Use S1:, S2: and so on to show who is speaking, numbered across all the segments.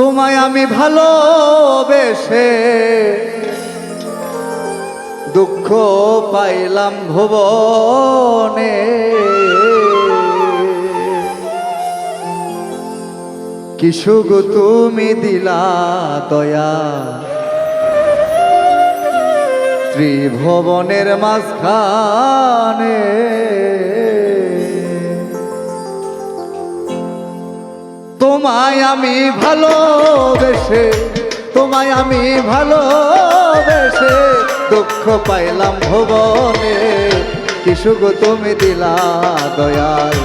S1: তোমায় আমি ভালোবেসে দুঃখ পাইলাম ভুবনে। কিশুগ তুমি দিলা দয়া? ত্রিভুবনের মাঝখানে তোমায় আমি ভালোবেসে, তোমায় আমি ভালোবেসে দুঃখ পাইলাম ভুবনে। কিশু গো তুমি দিলা দয়াল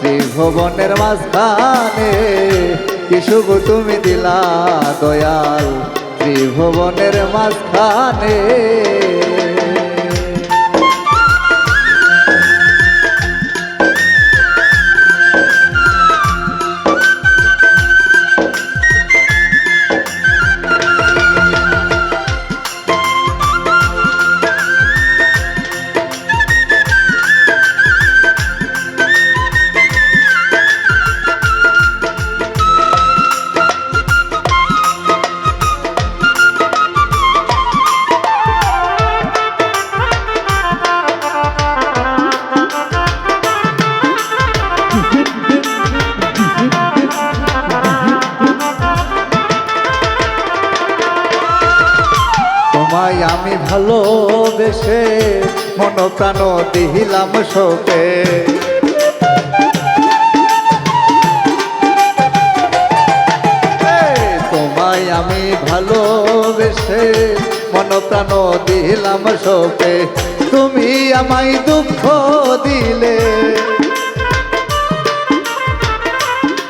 S1: ত্রিভুবনের মাঝখানে? কিশু গো তুমি দিলা দয়াল ত্রিভুবনের মাঝখানে? ভালোবেসে মন প্রাণ দিহিলাম শোকে। তোমায় আমি ভালোবেসে মন প্রাণ দিলাম শোকে। তুমি আমায় দুঃখ দিলে।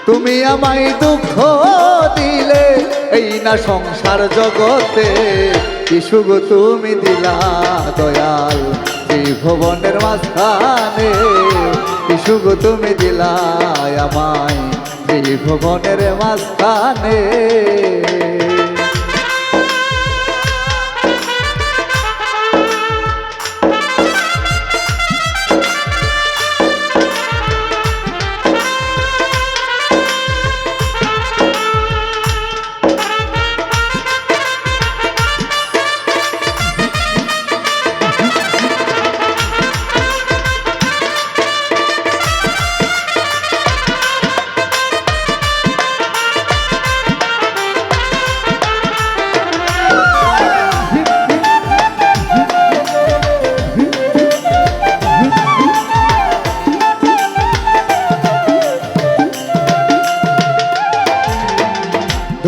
S1: তুমি আমায় দুঃখ দিলে। এই না সংসার জগতে কিছু গো তুমি দিলা দয়াল এই ভবনের মাঝখানে। কিছু গো তুমি দিলা আমায় এই ভবনের মাঝখানে।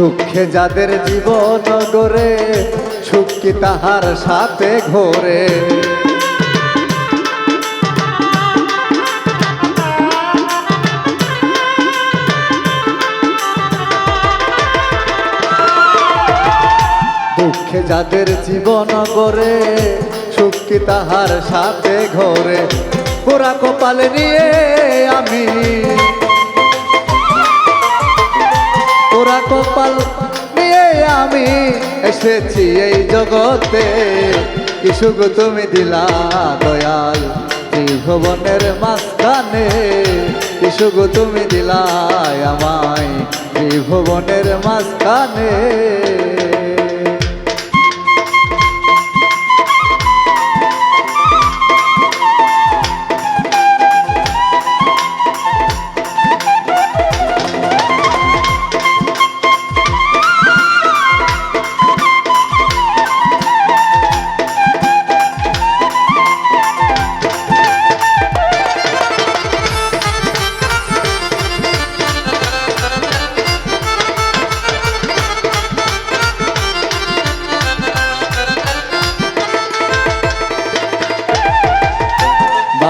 S1: দুঃখে যাদের জীবন গড়ে, সুখ তাহার সাথে ঘোরে? দুঃখে যাদের জীবন গড়ে, সুখ তাহার সাথে ঘোরে? পুরা কপালে নিয়ে এসেছি এই জগতে। গো তুমি দিলা দয়াল ত্রিভুবনের মাঝখানে। গো তুমি দিলা আমায় ত্রিভুবনের মাঝখানে।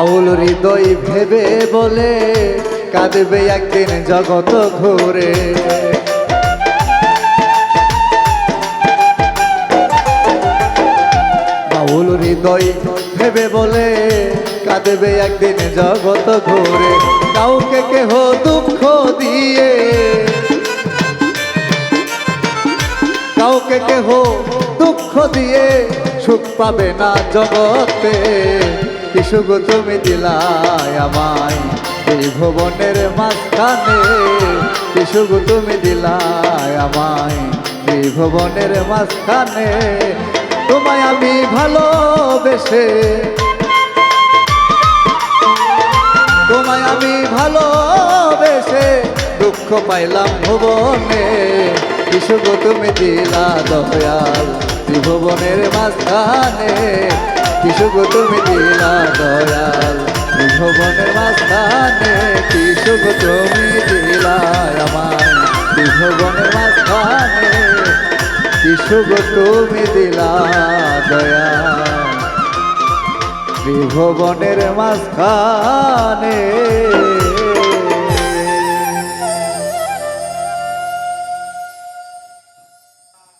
S1: বাউল হৃদয় ভেবে বলে, কাঁদবে একদিন জগত ঘুরে। বাউল হৃদয় ভেবে বলে, কাঁদবে একদিন জগত ঘুরে। কাউকে কেহ দুঃখ দিয়ে, কাউকে কেহ দুঃখ দিয়ে সুখ পাবে না জগতে। কিছু গো, তুমি দিলাই আমায় এই ভুবনের মাঝখানে কিশুগু তুমি দিলাই আমায় ত্রিভুবনের মাঝখানে। তোমায় আমি ভালোবেসে, তোমায় আমি ভালোবেসে দুঃখ পাইলাম ভুবনে। কিশুগু তুমি দিলা দয়াল ত্রিভুবনের মাঝখানে। কিশুগু তুমি দিলা দয়াল। ত্রিভুবনের মাঝখানে কিশুগু তুমি দিলা আমায়। ত্রিভুবনের মাঝখানে কিশুগু তুমি দিলা দয়াল। ত্রিভুবনের মাঝখানে